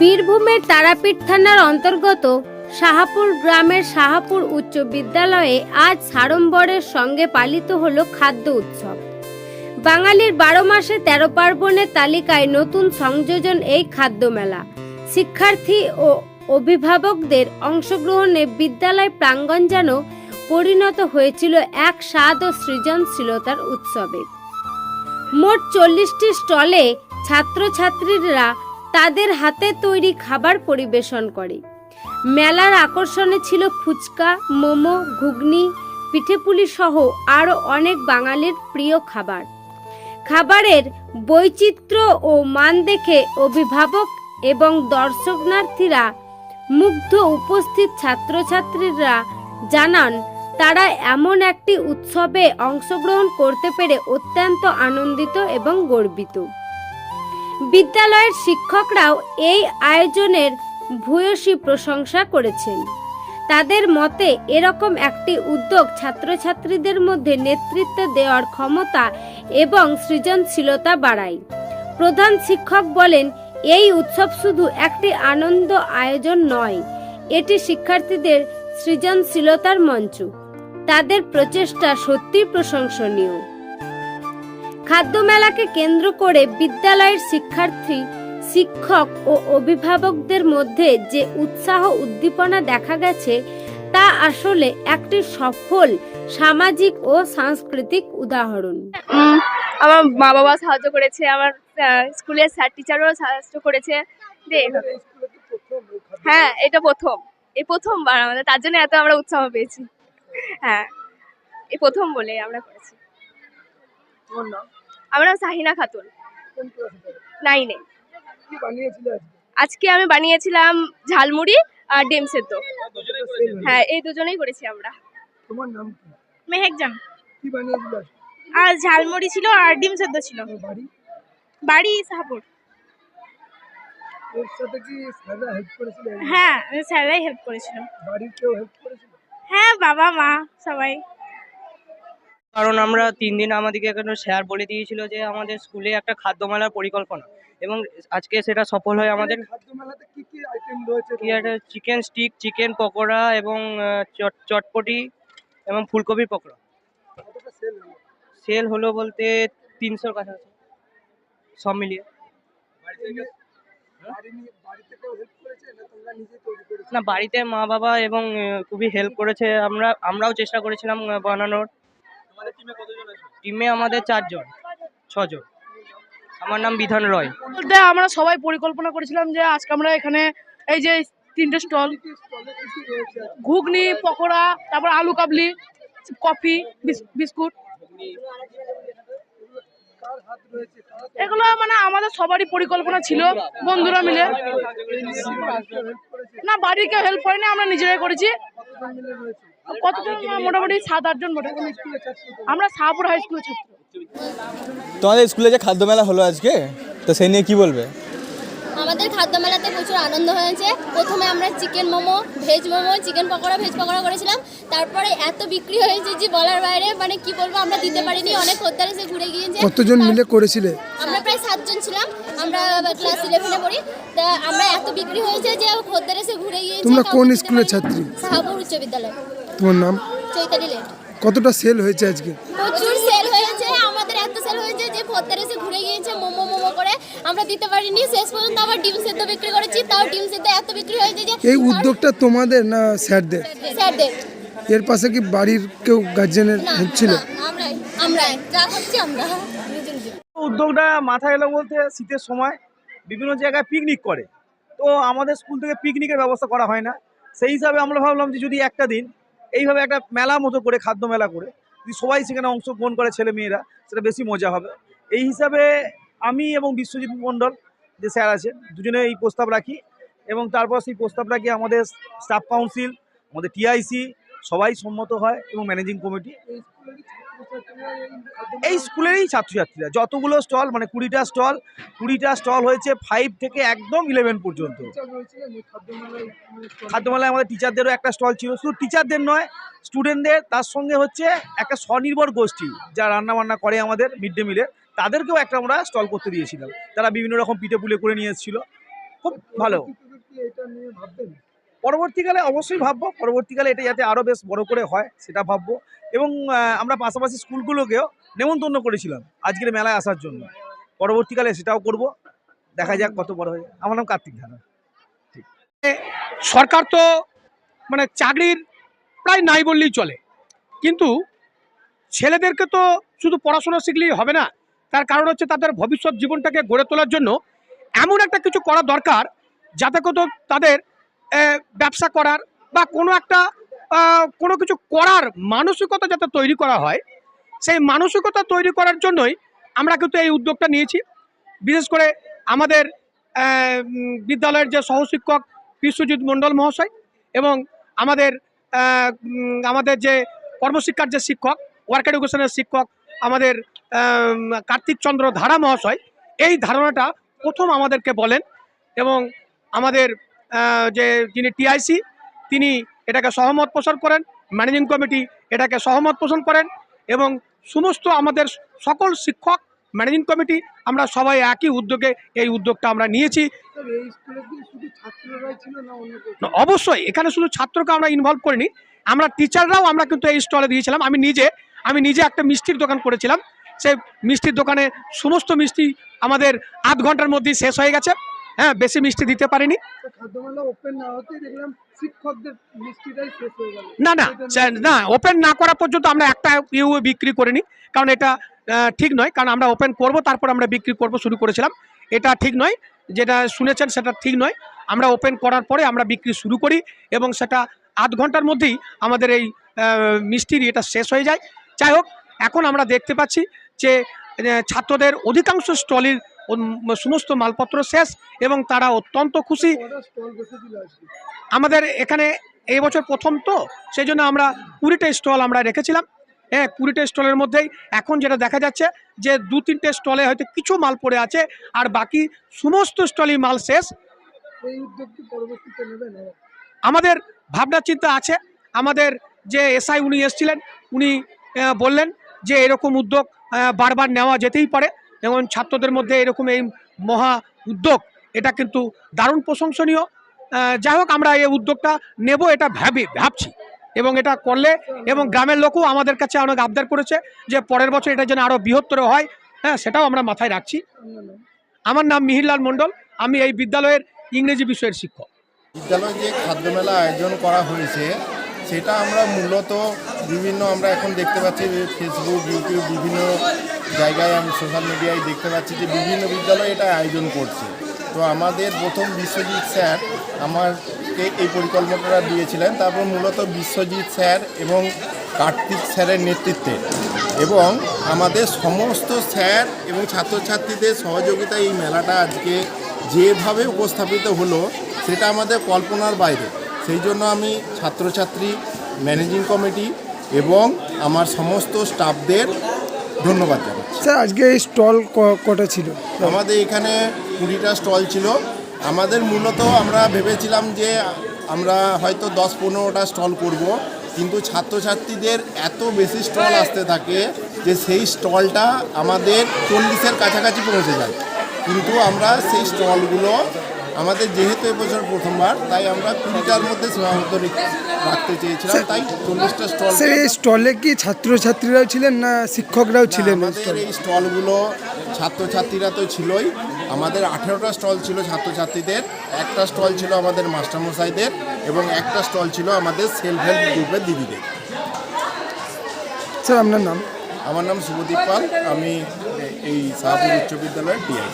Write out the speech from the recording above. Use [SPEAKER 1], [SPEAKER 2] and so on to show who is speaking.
[SPEAKER 1] বীরভূমের তারাপীঠ থানার অন্তর্গত শাহাপুর গ্রামের শাহাপুর উচ্চ বিদ্যালয়ে আজ সাড়ম্বরের সঙ্গে পালিত হলো খাদ্য উৎসব। বাঙালির বারো মাসে তেরো পার্বণের তালিকায় নতুন সংযোজন এই খাদ্য মেলা। শিক্ষার্থী ও অভিভাবকদের অংশগ্রহণে বিদ্যালয় প্রাঙ্গণ যেন পরিণত হয়েছিল এক স্বাদ ও সৃজনশীলতার উৎসবে। মোট চল্লিশটি স্টলে ছাত্রছাত্রীরা তাদের হাতে তৈরি খাবার পরিবেশন করে। মেলার আকর্ষণে ছিল ফুচকা, মোমো, ঘুগনি পিঠেপুলি সহ আরও অনেক বাঙালির প্রিয় খাবার। খাবারের বৈচিত্র্য ও মান দেখে অভিভাবক এবং দর্শনার্থীরা মুগ্ধ উপস্থিত ছাত্রছাত্রীরা জানান, তারা এমন একটি উৎসবে অংশগ্রহণ করতে পেরে অত্যন্ত আনন্দিত এবং গর্বিত। বিদ্যালয়ের শিক্ষকরাও এই আয়োজনের ভূয়সী প্রশংসা করেছেন। তাদের মতে, এরকম একটি উদ্যোগ ছাত্রছাত্রীদের মধ্যে নেতৃত্ব দেওয়ার ক্ষমতা এবং সৃজনশীলতা বাড়ায়। প্রধান শিক্ষক বলেন, এই উৎসব শুধু একটি আনন্দ আয়োজন নয়, এটি শিক্ষার্থীদের সৃজনশীলতার মঞ্চ। তাদের প্রচেষ্টা সত্যি প্রশংসনীয়। খাদ্য মেলাকে কেন্দ্র করে বিদ্যালয়ের শিক্ষার্থী শিক্ষক ও অভিভাবকদের মধ্যে যে উৎসাহ উদ্দীপনা দেখা গেছে তা আসলে একটি সফল সামাজিক ও সাংস্কৃতিক উদাহরণ।
[SPEAKER 2] আমার মা বাবা সাহায্য করেছে আমার স্কুলের স্যার টিচারও সাহায্য করেছে। হ্যাঁ এটা প্রথম। এই প্রথমবার আমাদের তার জন্য এত আমরা উৎসাহ পেয়েছি। হ্যাঁ এই প্রথম বলে আমরা করেছি।
[SPEAKER 3] নাম?
[SPEAKER 2] আমার নাম সাহিনা খাতুন? নাইনে
[SPEAKER 3] আজকে?
[SPEAKER 2] আমি বানিয়েছিলাম ঝালমুড়ি আর ডিম সেদ্ধ? হ্যাঁ এই দুজনেই করেছি আমরা।
[SPEAKER 3] তোমার নাম কি?
[SPEAKER 4] মেহেকজাম।
[SPEAKER 3] কি
[SPEAKER 4] আর ঝালমুড়ি ছিল আর ডিম সেদ্ধ ছিল।
[SPEAKER 3] বাড়ি?
[SPEAKER 4] বাড়ি সাহাপুর। হ্যাঁ স্যাররাই হেল্প করেছিল।
[SPEAKER 3] বাড়ির কেউ হেল্প করেছিল?
[SPEAKER 4] হ্যাঁ বাবা মা সবাই।
[SPEAKER 5] কারণ আমরা তিন দিন আমাদেরকে এখানে স্যার বলে দিয়েছিল যে আমাদের স্কুলে একটা খাদ্যমেলার পরিকল্পনা। এবং আজকে সেটা সফল হয় আমাদের চিকেন স্টিক চিকেন পকোড়া এবং চট চটপটি এবং ফুলকপির পকোড়া।
[SPEAKER 3] সেল হলো?
[SPEAKER 5] বলতে তিনশোর কাছাকাছি। সব মিলিয়ে।
[SPEAKER 3] করেছে? না
[SPEAKER 5] বাড়িতে মা বাবা এবং খুবই হেল্প করেছে। আমরা আমরাও চেষ্টা করেছিলাম বানানোর।
[SPEAKER 3] টিমে কতজন আছে?
[SPEAKER 5] টিমে আমাদের চারজন ছজন। আমার নাম বিধান রয়।
[SPEAKER 6] বলতে আমরা সবাই পরিকল্পনা করেছিলাম যে আজকে আমরা এখানে এই যে তিনটে স্টল? ঘুগনি পকোড়া তারপর আলু কাবলি কফি বিস- বিস্কুট। এগুলো মানে আমাদের সবারই পরিকল্পনা ছিল বন্ধুরা মিলে। না বাড়ির কেউ হেল্প করেনি আমরা নিজেরাই করেছি।
[SPEAKER 3] কতজন মিলে রয়েছে
[SPEAKER 6] কতজন মোটামুটি সাত আটজন মোটামুটি
[SPEAKER 3] স্কুলে ছাত্র। তো?
[SPEAKER 6] আমরা শাহপুর হাই স্কুলের ছাত্র।
[SPEAKER 7] তোমাদের স্কুলে যে খাদ্য মেলা হলো আজকে তো সেই নিয়ে কি বলবে?
[SPEAKER 8] আমাদের খাদ্য মেলাতে প্রচুর আনন্দ হয়েছে। প্রথমে আমরা chicken momo veg momo chicken pakora veg pakora করেছিলাম। তারপরে এত বিক্রি হয়েছে যে বলার বাইরে মানে কি বলব আমরা দিতে পারিনি। অনেক খদ্দার এসে ঘুরে গিয়েছে।
[SPEAKER 3] কতজন মিলে করেছিলে?
[SPEAKER 8] আমরা প্রায় সাতজন ছিলাম। আমরা ক্লাস ইলেভেনে পড়ি। তা আমরা এত বিক্রি হয়েছে যে খদ্দার এসে ঘুরে গিয়েছে।
[SPEAKER 3] তোমরা কোন স্কুলের। ছাত্রী?
[SPEAKER 8] শাহপুর উচ্চ বিদ্যালয়।
[SPEAKER 3] তোমার নাম?
[SPEAKER 8] চৈতালি লেট
[SPEAKER 3] কতটা সেল হয়েছে আজকে?
[SPEAKER 8] প্রচুর সেল হয়েছে আমাদের এত সেল হয়েছে যে খদ্দার এসে ঘুরে গিয়েছে মোমো মোমো করে। আমরা দিতে পারিনি শেষ পর্যন্ত আবার ডিম সেদ্ধ বিক্রি করেছি তাও ডিম সেদ্ধ এত বিক্রি হয়েছে যে
[SPEAKER 3] এই উদ্যোগটা তোমাদের না স্যারদের?
[SPEAKER 8] স্যারদের।
[SPEAKER 3] এর পাশে কি বাড়ির কেউ গার্জেনের
[SPEAKER 8] না না, আমরাই আমরাই। যা করছি আমরা। নিজে নিজে
[SPEAKER 9] উদ্যোগটা মাথায় এলো বলতে শীতের সময় বিভিন্ন জায়গায় পিকনিক করে। তো আমাদের স্কুল থেকে পিকনিকের ব্যবস্থা করা হয় না। সেই হিসাবে আমরা ভাবলাম যে যদি একটা দিন এইভাবে একটা মেলা মতো করে, খাদ্য মেলা করে যদি সবাই সেখানে অংশগ্রহণ করে ছেলে মেয়েরা, সেটা বেশি মজা হবে। এই হিসাবে আমি এবং বিশ্বজিৎ মণ্ডল যে স্যার আছে, দুজনে এই প্রস্তাব রাখি এবং তারপর সেই প্রস্তাব রাখি আমাদের স্টাফ কাউন্সিল আমাদের টিআইসি সবাই সম্মত হয় এবং ম্যানেজিং কমিটি এই স্কুলেরই ছাত্রছাত্রীরা, যতগুলো স্টল মানে কুড়িটা স্টল কুড়িটা স্টল হয়েছে ফাইভ থেকে একদম ইলেভেন পর্যন্ত। খাদ্যমেলায় আমাদের টিচারদেরও একটা স্টল ছিল, শুধু টিচারদের নয় স্টুডেন্টদের তার সঙ্গে হচ্ছে একটা স্বনির্ভর গোষ্ঠী যা রান্না বান্না করে আমাদের মিড ডে মিলে তাদেরকেও একটা আমরা স্টল করতে দিয়েছিলাম। তারা বিভিন্ন রকম পিঠে পুলে করে নিয়ে এসেছিল। খুব ভালো।
[SPEAKER 3] এটা নিয়ে ভাববেন
[SPEAKER 9] পরবর্তীকালে অবশ্যই ভাববো, পরবর্তীকালে এটা যাতে আরও বেশ বড় করে হয়, সেটা ভাববো। এবং আমরা পাশাপাশি স্কুলগুলোকেও নেমন্তন্ন করেছিলাম আজকের মেলায় আসার জন্য। পরবর্তীকালে সেটাও করব। দেখা যাক কত বড় হয় আমার নাম কার্তিক ধারা
[SPEAKER 10] সরকার তো মানে চাকরির প্রায় নাই বললেই চলে। কিন্তু ছেলেদেরকে তো শুধু পড়াশোনা শিখলেই হবে না। তার কারণ হচ্ছে তাদের ভবিষ্যৎ জীবনটাকে গড়ে তোলার জন্য এমন একটা কিছু করা দরকার, যাতে কত তাদের ব্যবসা করার বা কোনো একটা কোনো কিছু করার মানসিকতা যাতে তৈরি করা হয় সেই মানসিকতা তৈরি করার জন্যই আমরা কিন্তু এই উদ্যোগটা নিয়েছি। বিশেষ করে আমাদের বিদ্যালয়ের যে সহশিক্ষক বিশ্বজিৎ মণ্ডল মহাশয় এবং আমাদের আমাদের যে কর্মশিক্ষার যে শিক্ষক ওয়ার্ক এডুকেশনের শিক্ষক আমাদের আম, কার্তিক চন্দ্র ধারা মহাশয় এই ধারণাটা প্রথম আমাদেরকে বলেন এবং আমাদের যে যিনি টিআইসি তিনি এটাকে সহমত পোষণ করেন। ম্যানেজিং কমিটি এটাকে সহমত পোষণ করেন এবং সমস্ত আমাদের সকল শিক্ষক ম্যানেজিং কমিটি আমরা সবাই একই উদ্যোগে এই উদ্যোগটা আমরা নিয়েছি। অবশ্যই। এখানে শুধু ছাত্রকে আমরা ইনভলভ করিনি। আমরা টিচাররাও আমরা কিন্তু এই স্টলে দিয়েছিলাম। আমি নিজে আমি নিজে একটা মিষ্টির দোকান করেছিলাম। সেই মিষ্টির দোকানে সমস্ত মিষ্টি আমাদের আধ ঘণ্টার মধ্যেই শেষ হয়ে গেছে। হ্যাঁ বেশি মিষ্টি দিতে পারিনি।
[SPEAKER 3] না
[SPEAKER 10] না না ওপেন না করা পর্যন্ত আমরা একটা ইউ বিক্রি করিনি কারণ এটা ঠিক নয় কারণ আমরা ওপেন করব তারপর আমরা বিক্রি করব শুরু করেছিলাম। এটা ঠিক নয় যেটা শুনেছেন সেটা ঠিক নয়। আমরা ওপেন করার পরে আমরা বিক্রি শুরু করি এবং সেটা আধ ঘণ্টার মধ্যেই আমাদের এই মিষ্টির এটা শেষ হয়ে যায়। যাই হোক এখন আমরা দেখতে পাচ্ছি যে ছাত্রদের অধিকাংশ স্টলের সমস্ত মালপত্র শেষ এবং তারা অত্যন্ত খুশি। আমাদের এখানে এই বছর প্রথম তো সেই জন্য আমরা কুড়িটা স্টল আমরা রেখেছিলাম। হ্যাঁ কুড়িটা স্টলের মধ্যেই এখন যেটা দেখা যাচ্ছে যে দু তিনটে স্টলে হয়তো কিছু মাল পড়ে আছে আর বাকি সমস্ত স্টলই মাল শেষ? আমাদের ভাবনা চিন্তা আছে। আমাদের যে এসআই উনি এসেছিলেন, উনি বললেন যে এরকম উদ্যোগ বারবার নেওয়া যেতেই পারে। যেমন ছাত্রদের মধ্যে এরকম এই মহা উদ্যোগ, এটা কিন্তু দারুণ প্রশংসনীয়। যাই হোক, আমরা এই উদ্যোগটা নেব, এটা ভাবি, ভাবছি। এবং এটা করলে, এবং গ্রামের লোকও আমাদের কাছে অনেক আবদার করেছে যে পরের বছর এটা যেন আরও বৃহত্তর হয়। হ্যাঁ সেটাও আমরা মাথায় রাখছি। আমার নাম মিহিরলাল মণ্ডল, আমি এই বিদ্যালয়ের ইংরেজি বিষয়ের শিক্ষক।
[SPEAKER 11] বিদ্যালয়ে যে খাদ্যমেলা আয়োজন করা হয়েছে, সেটা আমরা মূলত বিভিন্ন আমরা এখন দেখতে পাচ্ছি ফেসবুক ইউটিউব বিভিন্ন জায়গায় আমি সোশ্যাল মিডিয়ায় দেখতে পাচ্ছি যে বিভিন্ন বিদ্যালয় এটা আয়োজন করছে। তো আমাদের প্রথম বিশ্বজিৎ স্যার আমাকে এই পরিকল্পনাটা দিয়েছিলেন। তারপর মূলত বিশ্বজিৎ স্যার এবং কার্তিক স্যারের নেতৃত্বে। এবং আমাদের সমস্ত স্যার এবং ছাত্রছাত্রীদের সহযোগিতায় এই মেলাটা আজকে যেভাবে উপস্থাপিত হলো, সেটা আমাদের কল্পনার বাইরে। সেই জন্য আমি ছাত্রছাত্রী ম্যানেজিং কমিটি এবং আমার সমস্ত স্টাফদের ধন্যবাদ জানাচ্ছি।
[SPEAKER 3] স্যার আজকে এই স্টল কটা ছিল?
[SPEAKER 11] আমাদের এখানে কুড়িটা স্টল ছিল। আমাদের মূলত আমরা ভেবেছিলাম যে আমরা হয়তো দশ পনেরোটা স্টল করব কিন্তু ছাত্রছাত্রীদের এত বেশি স্টল আসতে থাকে যে সেই স্টলটা আমাদের চল্লিশের কাছাকাছি পৌঁছে যায়। কিন্তু আমরা সেই স্টলগুলো আমাদের যেহেতু এবছর প্রথমবার তাই আমরা কুড়িটার মধ্যে সীমাবদ্ধ রাখতে চেয়েছিলাম তাই চল্লিশটা স্টল
[SPEAKER 3] স্যার এই স্টলে কি ছাত্রছাত্রীরাও ছিলেন না শিক্ষকরাও ছিলেন
[SPEAKER 11] আমাদের এই স্টলগুলো ছাত্রছাত্রীরা তো ছিলই। আমাদের আঠেরোটা স্টল ছিল ছাত্রছাত্রীদের একটা স্টল ছিল আমাদের মাস্টারমশাইদের এবং একটা স্টল ছিল আমাদের সেলফ হেল্প গ্রুপের দিদিদের।
[SPEAKER 3] স্যার আপনার নাম?
[SPEAKER 11] আমার নাম শুভদীপ পাল আমি এই শাহপুর উচ্চ বিদ্যালয়ের টিআই